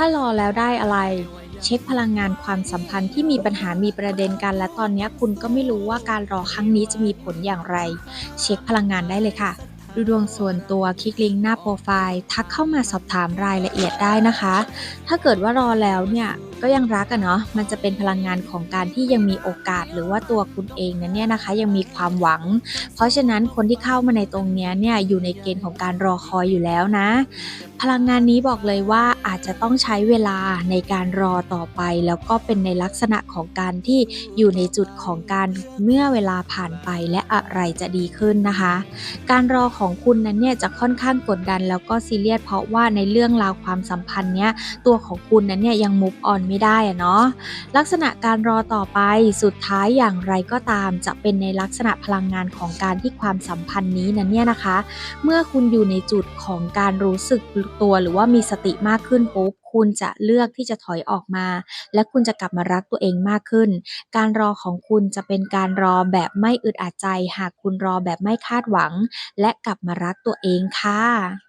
ถ้ารอแล้วได้อะไร เช็คพลังงานความสัมพันธ์ที่มีปัญหามีประเด็นกัน และตอนนี้คุณก็ไม่รู้ว่าการรอครั้งนี้จะมีผลอย่างไร เช็คพลังงานได้เลยค่ะ ดูดวงส่วนตัวคลิกลิงก์หน้าโปรไฟล์ ทักเข้ามาสอบถามรายละเอียดได้นะคะ ถ้าเกิดว่ารอแล้วเนี่ยก็ยังรักอะเนาะ มันจะเป็นพลังงานของการที่ยังมีโอกาสหรือว่าตัวคุณเองนั้นเนี่ยนะคะ ยังมีความหวัง เพราะฉะนั้นคนที่เข้ามาในตรงเนี้ยเนี่ยอยู่ในเกณฑ์ของการรอคอยอยู่แล้วนะพลังงานนี้บอกเลยว่าอาจจะต้องใช้เวลาในการรอต่อไป แล้วก็เป็นในลักษณะของการที่อยู่ในจุดของการเมื่อเวลาผ่านไปและอะไรจะดีขึ้นนะคะ การรอของคุณนั้นเนี่ยจะค่อนข้างกดดัน แล้วก็ซีเรียสเพราะว่าในเรื่องราวความสัมพันธ์เนี้ยตัวของคุณนั้นเนี่ยยัง move on ไม่ได้อะเนาะลักษณะการรอต่อไปสุดท้ายอย่างไรก็ตาม จะเป็นในลักษณะพลังงานของการที่ความสัมพันธ์นี้นั้นเนี่ยนะคะ เมื่อคุณอยู่ในจุดของการรู้สึกกตัวหรือว่ามีสติมากขึ้นปุ๊บคุณจะเลือกที่จะถอยออกมา และคุณจะกลับมารักตัวเองมากขึ้น การรอของคุณจะเป็นการรอแบบไม่อึดอัดใจ หากคุณรอแบบไม่คาดหวัง และกลับมารักตัวเองค่ะ